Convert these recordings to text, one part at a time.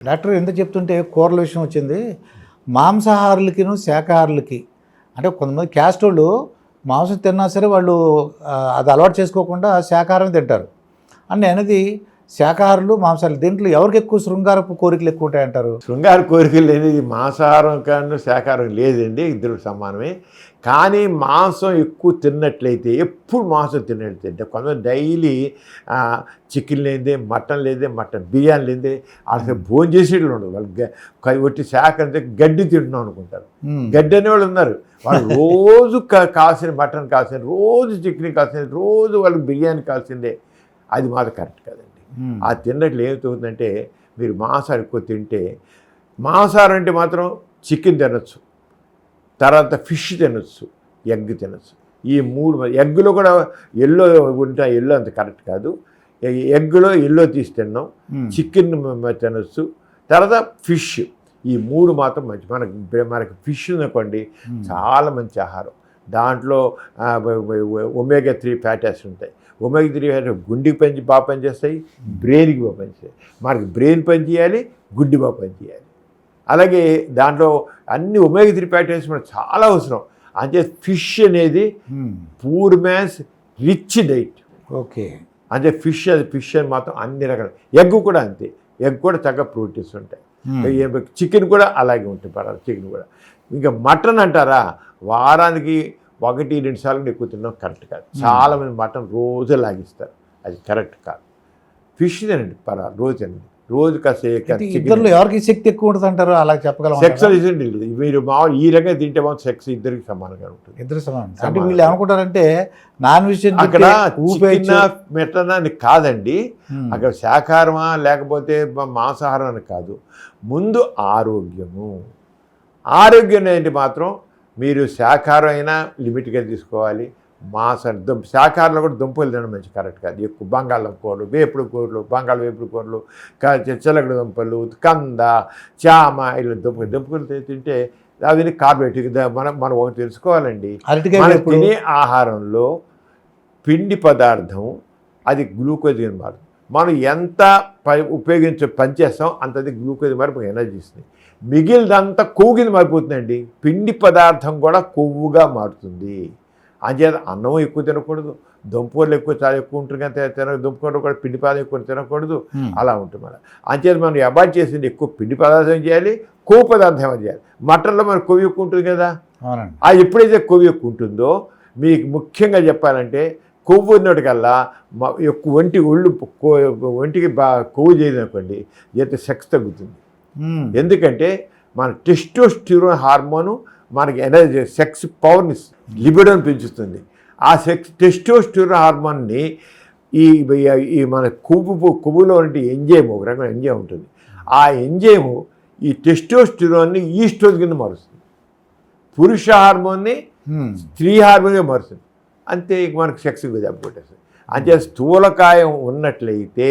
Doctor ఎంత చెప్తుంటే కూరల విషయం వచ్చింది. మాంసాహారులకిను శాకాహారులకి. అంటే కొంతమంది క్యాస్ట్ వాళ్ళు మాంసం తిన్నా సరే వాళ్ళు అది అలవాటు చేసుకోకుండా శాకాహారం తింటారు. అని అనేది శాకాహారులు మాంసాహారులు దీంట్లో ఎవరికి ఎక్కువ శృంగారపు కోరికలు ఎక్కువ ఉంటాయంటారు? శృంగార కోరికలు లేనిది మాంసాహారం కానీ శాకాహారం లేదండి ఇద్దరు సమానమే. కానీ మాంసం ఎక్కువ తిన్నట్లయితే ఎప్పుడు మాంసం తిన్నట్లయితే కొంతమంది డైలీ చికెన్ లేదే మటన్ లేదే మటన్ బిర్యానీ లేదే అసలు భోజనం చేసేట్లు ఉండదు వాళ్ళు ఒట్టి శాఖ అంటే గడ్డి తింటున్నాం అనుకుంటారు. గడ్డి అనేవాళ్ళు ఉన్నారు. వాళ్ళు రోజు కాసిన మటన్ కాల్సింది రోజు చికెన్ కాల్సింది రోజు వాళ్ళకి బిర్యానీ కాల్సిందే అది మాత్రం కరెక్ట్ కాదండి. ఆ తిన్నట్లు ఏమవుతుందంటే మీరు మాంసాహారం ఎక్కువ తింటే మాంసాహారం అంటే మాత్రం చికెన్ తినొచ్చు తర్వాత ఫిష్ తినొచ్చు ఎగ్ తినొచ్చు. ఈ మూడు ఎగ్గులో కూడా ఎల్లో ఉంటా ఎల్లో అంత కరెక్ట్ కాదు. ఎ- ఎగ్గులో ఎల్లో తీసి తిన్నాం. చికెన్ తినొచ్చు. తర్వాత ఫిష్ ఈ మూడు మాత్రం మంచి మనకి మనకి ఫిష్ మ్మ్. చాలా మంచి ఆహారం. దాంట్లో ఒమేగా త్రీ ఫ్యాట్ యాసిడ్ ఉంటాయి. ఒమేగా త్రీ ఫ్యాట్ గుండెకి పని బాగా పనిచేస్తాయి బ్రెయిన్కి బాగా పనిచేస్తాయి. మనకి బ్రెయిన్ పని చేయాలి గుడ్డి బాగా పని చేయాలి. అలాగే దాంట్లో అన్ని ఒమేగా త్రీ ఫ్యాట్ మనకు చాలా అవసరం. అంటే ఫిష్ అనేది. Poor man's rich diet okay. అంటే ఫిష్ అది ఫిష్ అని మాత్రం అన్ని రకాల. ఎగ్ కూడా అంతే. ఎగ్ కూడా చక్కగా ప్రోటీన్స్ ఉంటాయి. చికెన్ కూడా అలాగే ఉంటుంది పర్వాలేదు చికెన్ కూడా. ఇంకా మటన్ అంటారా? వారానికి ఒకటి రెండు సార్లు ఎక్కువ తినడం కరెక్ట్ కాదు. చాలామంది మటన్ రోజు లాగిస్తారు. అది కరెక్ట్ కాదు. ఫిష్ తినండి పర్వాలేదు రోజు తినండి. రోజు ఇద్దరిలో ఎవరికి శక్తి ఎక్కువ ఉంటుంది అంటారు అలా చెప్పగలం సెక్స్ మీరు మామూలు ఈ రకంగా తింటే మాత్రం సెక్స్ ఇద్దరికి సమానంగా ఉంటుంది. ఇద్దరు సమానం. అంటే. వీళ్ళు ఏమనుకుంటారంటే నాన్ వెజ్ అక్కడ అని కాదండి. అక్కడ శాకాహారమా లేకపోతే మాంసాహారం అని కాదు. ముందు ఆరోగ్యము. ఆరోగ్యం ఏంటి మాత్రం మీరు శాకాహారం అయినా లిమిట్గా తీసుకోవాలి. మాంస దుంప శాకాహారంలో కూడా దుంపలు తినడం మంచి కరెక్ట్ కాదు. ఎక్కువ బంగాళం కూరలు వేపుడు కూరలు బంగాళ వేపుడు కూరలు చిల్లగడ దుంపలు కంద చామ ఇలా దుంప దుంపలు తింటే అవి కార్బోహైడ్రేట్ మనం మనం ఒకటి తెలుసుకోవాలండి. మనం తినే ఆహారంలో పిండి పదార్థం అది గ్లూకోజ్ మారుతుంది. మనం ఎంత ప ఉపయోగించ పనిచేస్తాం అంతది గ్లూకోజ్ మారి ఎనర్జీ ఇస్తుంది. మిగిలినంతా కొవ్వు కింద మారిపోతుందండి. పిండి పదార్థం కూడా కొవ్వుగా మారుతుంది. అంచేత అన్నం ఎక్కువ తినకూడదు. దుంపలు ఎక్కువ చాలా ఎక్కువ ఉంటుంది కానీ తిన దుంపకూరలు కూడా పిండి పదార్థం ఎక్కువ తినకూడదు. అలా ఉంటుంది మన అంచేత మనం అవాయిడ్ చేసింది ఎక్కువ పిండి పదార్థం చేయాలి? కొవ్వు పదార్థం ఏమైనా చేయాలి? మటన్లో మనకు కొవ్వు ఎక్కువ ఉంటుంది కదా. ఆ ఎప్పుడైతే కొవ్వు ఎక్కువ ఉంటుందో మీకు ముఖ్యంగా చెప్పాలంటే కొవ్వు ఉన్నటికల్లా ఒంటి ఒళ్ళు ఒంటికి బా కొవ్వు చేయదనుకోండి అయితే సెక్స్ తగ్గుతుంది. ఎందుకంటే మన టెస్టోస్టిరోన్ హార్మోను మనకి ఎనర్జీ సెక్స్ పవర్ని లిబిడోని పెంచుతుంది. ఆ సెక్స్ టెస్టోస్టిరోన్ హార్మోన్ని ఈ ఈ మన కొవ్వు కొవ్వులో ఉంటే ఎంజైమ్ ఒక రకమైన ఎంజైమ్ ఉంటుంది. ఆ ఎంజైమ్ ఈ టెస్టోస్టిరోన్ని ఈస్ట్రోజ్ కింద మారుస్తుంది. పురుష హార్మోన్ని. స్త్రీ హార్మోన్గా మారుతుంది అంతే ఇక మనకు సెక్స్ దెబ్బకొట్టేస్తుంది అంటే స్థూలకాయం ఉన్నట్లయితే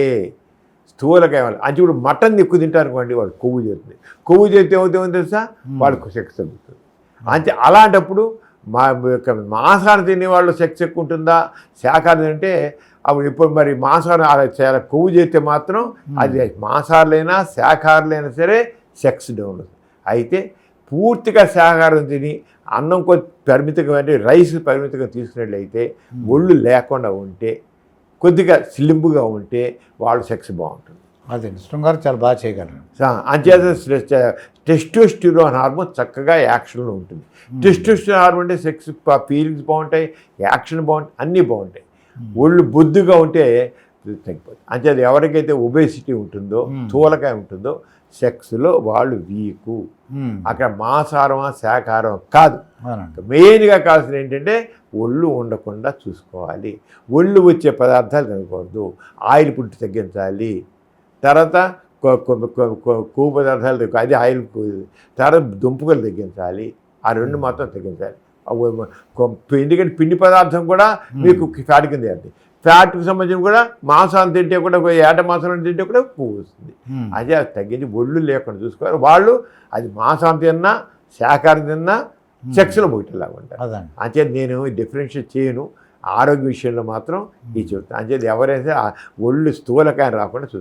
స్థూలకాయం అంటే ఇప్పుడు మటన్ ఎక్కువ తింటారు అనుకోండి వాడు కొవ్వు చేరుతుంది కొవ్వు చేరితే ఏమవుతుందో తెలుసా? వాడికి సెక్స్ తగ్గుతుంది. అంటే అలాంటప్పుడు మా యొక్క మాంసాహారం తినే వాళ్ళు సెక్స్ ఎక్కువ ఉంటుందా? శాకాహారం తింటే అప్పుడు ఇప్పుడు మరి మాంసాహారం అలా చాలా కొవ్వు చేస్తే మాత్రం అది మాంసాహారులైనా శాకాహారులైనా సరే సెక్స్ డౌన్ అయితే పూర్తిగా శాకాహారం తిని అన్నం కొద్ది పరిమితంగా అంటే రైస్ పరిమితంగా తీసుకున్నట్లయితే ఒళ్ళు లేకుండా ఉంటే కొద్దిగా స్లింపుగా ఉంటే వాళ్ళు సెక్స్ బాగుంటుంది. అదే శృంగారం చాలా బాగా చేయగలరు. అంచేత టెస్టోస్టిరోన్ హార్మోన్ చక్కగా యాక్షన్లో ఉంటుంది. టెస్టోస్టిరోన్ హార్మోన్ అంటే సెక్స్ ఫీలింగ్స్ బాగుంటాయి యాక్షన్ బాగుంటాయి అన్నీ బాగుంటాయి. ఒళ్ళు బొద్దుగా ఉంటే తగ్గిపోతుంది అంచేది ఎవరికైతే ఒబేసిటీ ఉంటుందో. స్థూలకాయ ఉంటుందో సెక్స్లో వాళ్ళు వీకు. అక్కడ మాంసాహారమా శాకాహారం కాదు. మెయిన్గా కావాల్సిన ఏంటంటే ఒళ్ళు ఉండకుండా చూసుకోవాలి. ఒళ్ళు వచ్చే పదార్థాలు తినకూడదు. ఆయిల్ పుట్టి తగ్గించాలి. తర్వాత కొవ్వు పదార్థాలు అది ఆయిల్. తర్వాత దుంపకలు తగ్గించాలి. ఆ రెండు మాత్రం తగ్గించాలి. ఎందుకంటే పిండి పదార్థం కూడా మీకు ఫ్యాట్ కింద చేస్తుంది ఫ్యాట్కి సంబంధించి కూడా మాంసాన్ని తింటే కూడా ఏట మాంసం తింటే కూడా పువ్వు వస్తుంది. అదే అది తగ్గించి ఒళ్ళు లేకుండా చూసుకోవాలి. వాళ్ళు అది మాంసం తిన్నా శాకాహారం తిన్నా సెక్స్లో పోయేలాగా ఉంటారు. అంతే నేను డిఫరెన్షియేట్ చేయను. ఆరోగ్య విషయంలో మాత్రం ఈ చెప్తాను. అంచేది ఎవరైతే ఒళ్ళు స్థూలకాయం రాకుండా చూసుకోవాలి.